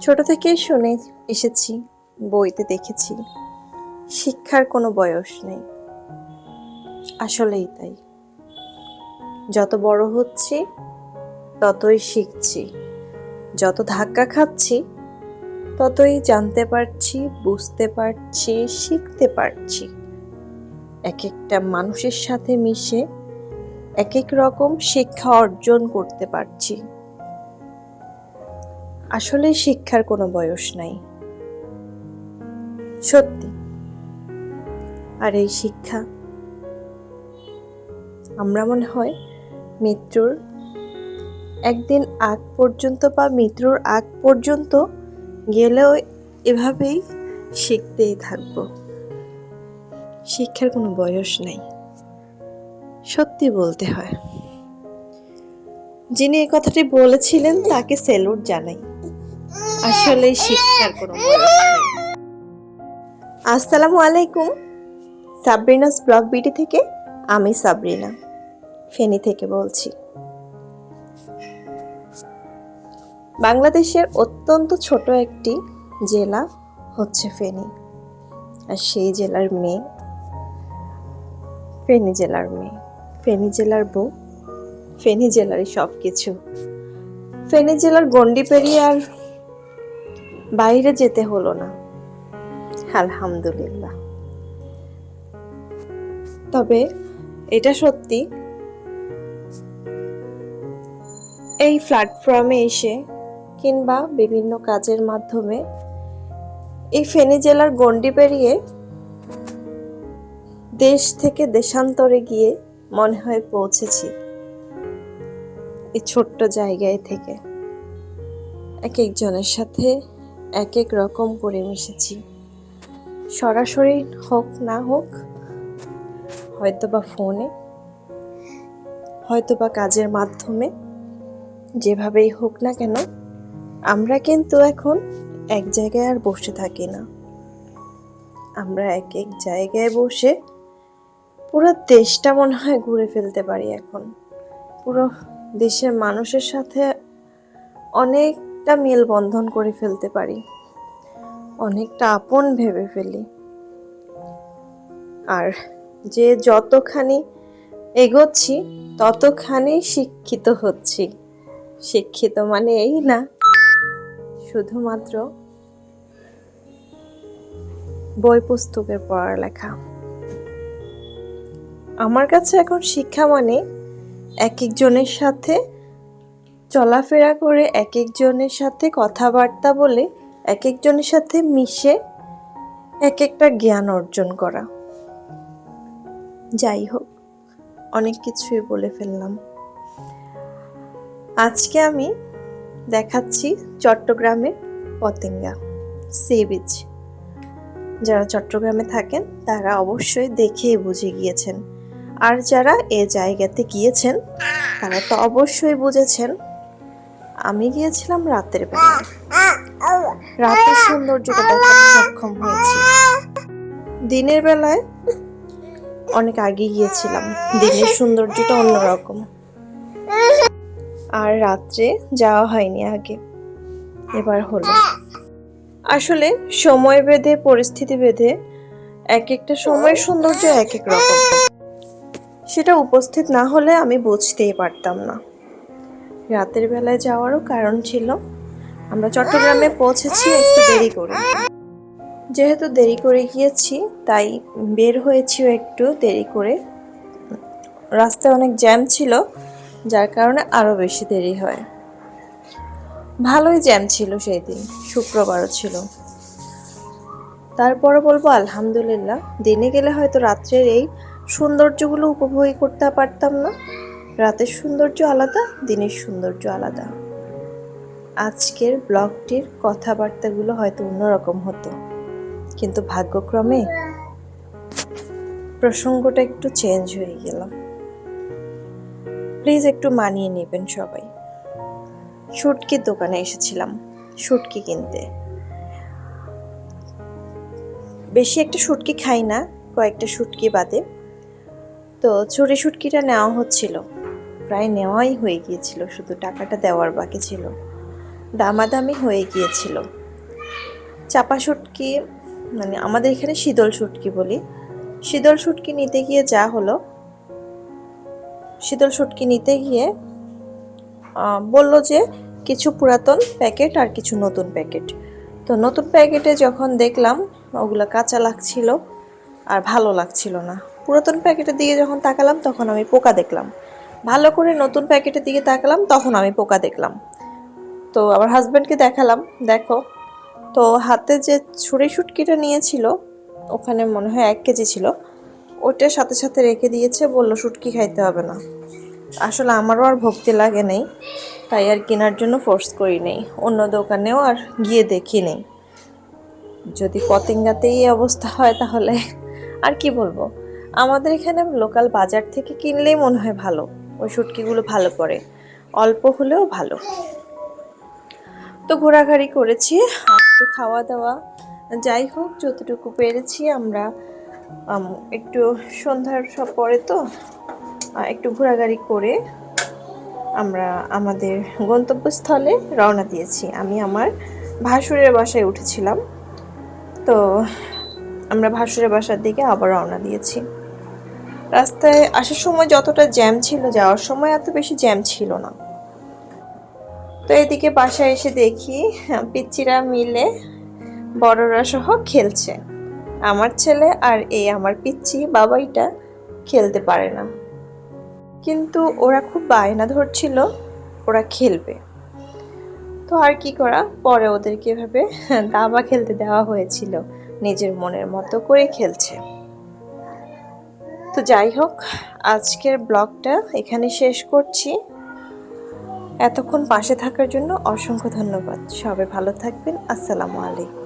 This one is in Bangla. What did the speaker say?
ছোট থেকেই শুনে এসেছি, বইতে দেখেছি। শিক্ষার কোনো বয়স নেই। আসলেই তাই। যত বড় হচ্ছি, ততই শিখছি। যত ধাক্কা খাচ্ছি, ততই জানতে পারছি, বুঝতে পারছি, শিখতে পারছি। এক একটা মানুষের সাথে মিশে এক এক রকম শিক্ষা অর্জন করতে পারছি। আসলে শিক্ষার কোনো বয়স নাই। সত্যি। আর এই শিক্ষা আমরা মনে হয় মৃত্যুর একদিন আগ পর্যন্ত বা মৃত্যুর আগ পর্যন্ত গেলেও এভাবেই শিখতেই থাকব। শিক্ষার কোনো বয়স নাই। সত্যি বলতে হয়। যিনি এই কথাটি বলেছিলেন তাকে সেলুট জানাই। আসলে শিক্ষার কোনো আসসালামু আলাইকুম, সাবরিনাস ব্লগ বিডি থেকে আমি সাবরিনা, ফেনী থেকে বলছি। বাংলাদেশের অত্যন্ত ছোট একটি জেলা হচ্ছে ফেনী, আর সেই জেলার মেয়ে ফেনী জেলার মেয়ে। ফেনী জেলার বউ, ফেনী জেলারই সব কিছু ফেনী জেলার গন্ডি পেরিয়ে আর বাইরে যেতে হলো না। আলহামদুলিল্লাহ। তবে এটা সত্যি, এই প্ল্যাটফর্মে এসে কিংবা বিভিন্ন কাজের মাধ্যমে এই ফেনী জেলার গণ্ডি পেরিয়ে দেশ থেকে দেশান্তরে গিয়ে মনে হয় পৌঁছেছি এই ছোট্ট জায়গায় থেকে। এক একজনের সাথে এক এক রকম করে মিশেছি। সরাসরি হোক না হোক হয়তো বা ফোনে হয়তো বা কাজের মাধ্যমে, যেভাবেই হোক না কেন, আমরা কিন্তু এখন এক জায়গায় আর বসে থাকি না। আমরা এক এক জায়গায় বসে পুরো দেশটা মনে হয় ঘুরে ফেলতে পারি এখন। পুরো দেশের মানুষের সাথে অনেকটা মেলবন্ধন করে ফেলতে পারি। অনেকটা আপন ভেবে ফেলি। আর যে যতখানি এগোচ্ছি, ততখানি শিক্ষিত হচ্ছি। শিক্ষিত মানে এই না, শুধুমাত্র বই পুস্তকের পড়ালেখা। আমার কাছে এখন শিক্ষা মানে এক একজনের সাথে চলাফেরা করে এক একজনের সাথে কথাবার্তা বলে এক একজনের সাথে মিশে এক একটা জ্ঞান অর্জন করা। যাই হোক, অনেক কিছুই বলে ফেললাম। আজকে আমি দেখাচ্ছি চট্টগ্রামের পতেঙ্গা সি বিচ। যারা চট্টগ্রামে থাকেন, তারা অবশ্যই দেখেই বুঝে গিয়েছেন। আর যারা এ জায়গাতে গিয়েছেন, তারা তো অবশ্যই বুঝেছেন আমি গিয়েছিলাম রাতের বেলা। রাতের সৌন্দর্যটা দেখাতে সক্ষম হয়েছি। দিনের বেলায় অনেক আগে গিয়েছিলাম। দিনের সৌন্দর্যটা অন্যরকম। আর রাত্রে যাওয়া হয়নি আগে। এবার হলো। আসলে সময় বেঁধে, পরিস্থিতি বেঁধে এক একটা সময়ের সৌন্দর্য এক এক রকম। সেটা উপস্থিত না হলে আমি বুঝতেই পারতাম না। রাতের বেলায় যাওয়ারও কারণ ছিল। আমরা চট্টগ্রামে পৌঁছেছি, একটু দেরি করে। যেহেতু দেরি করে গিয়েছি, তাই বের হয়েছিও একটু দেরি করে। রাস্তায় অনেক জ্যাম ছিল, যার কারণে আরও বেশি দেরি হয়। ভালোই জ্যাম ছিল সেই দিন, শুক্রবারও ছিল। তারপরে বলব, আলহামদুলিল্লাহ, দিনে গেলে হয়তো রাত্রের এই সৌন্দর্যগুলো উপভোগ করতে পারতাম না। রাতের সৌন্দর্য আলাদা, দিনের সৌন্দর্য আলাদা। আজকের ব্লগটির কথাবার্তাগুলো হয়তো অন্যরকম হতো। কিন্তু ভাগ্যক্রমে প্রসঙ্গটা একটু চেঞ্জ হয়ে গেল। প্লিজ একটু মানিয়ে নেবেন সবাই। শুটকির দোকানে এসেছিলাম, শুটকি কিনতে। বেশি একটা শুটকি খাই না, কয়েকটা শুটকি বাদে। তো চুরি শুটকিটা নেওয়া হচ্ছিল। প্রায় নেওয়াই হয়ে গিয়েছিল, শুধু টাকাটা দেওয়ার বাকি ছিল। দামাদামি হয়ে গিয়েছিল। চাপা শুটকি মানে আমাদের এখানে শীতল শুটকি বলি, শীতল শুটকি নিতে গিয়ে যা হলো, শীতল শুটকি নিতে গিয়ে বলল যে কিছু পুরাতন প্যাকেট আর কিছু নতুন প্যাকেট। তো নতুন প্যাকেটে যখন দেখলাম ওগুলো কাঁচা লাগছিল আর ভালো লাগছিল না। পুরাতন প্যাকেটের দিকে যখন তাকালাম তখন আমি পোকা দেখলাম। ভালো করে নতুন প্যাকেটের দিকে তাকালাম, তখন আমি পোকা দেখলাম। তো আমার হাজব্যান্ডকে দেখালাম, দেখো। তো হাতে যে ছুরি শুটকিটা নিয়েছিল, ওখানে মনে হয় এক কেজি ছিল ওইটার সাথে সাথে রেখে দিয়েছে, বলল শুটকি খাইতে হবে না। আসলে আমারও আর ভক্তি লাগে নেই, তাই আর কেনার জন্য ফোর্স করি নেই। অন্য দোকানেও আর গিয়ে দেখি নেই। যদি পতেঙ্গাতেই এই অবস্থা হয় তাহলে আর কি বলব? আমাদের এখানে লোকাল বাজার থেকে কিনলেই মনে হয় ভালো। ওই শুটকিগুলো ভালো পড়ে। অল্প হলেও ভালো। তো ঘোরাঘুরি করেছি একটু খাওয়া দাওয়া যাই হোক, যতটুকু পেরেছি আমরা। একটু সন্ধ্যার সব পরে তো একটু ঘোরাঘুরি করে আমরা আমাদের গন্তব্যস্থলে রওনা দিয়েছি। আমি আমার ভাসুরের বাসায় উঠেছিলাম। তো আমরা ভাসুরের বাসার দিকে আবার রওনা দিয়েছি। রাস্তায় আসার সময় যতটা জ্যাম ছিল, যাওয়ার সময় এত বেশি জ্যাম ছিল না। তো এদিকে বাসায় এসে দেখি, পিচ্চিরা মিলে বড়রা সহ খেলছে। আমার ছেলে আর এই আমার পিচ্চি বাবাইটা খেলতে পারে না। কিন্তু ওরা খুব বায়না ধরছিল, ওরা খেলবে। তো আর কি করা, পরে ওদেরকে এভাবে দাবা খেলতে দেওয়া হয়েছিল। নিজের মনের মতো করে খেলছে। তো যাই হোক, আজকের ব্লগটা এখানে শেষ করছি। এতক্ষণ পাশে থাকার জন্য অসংখ্য ধন্যবাদ। সবাই ভালো থাকবেন। আসসালামু আলাইকুম।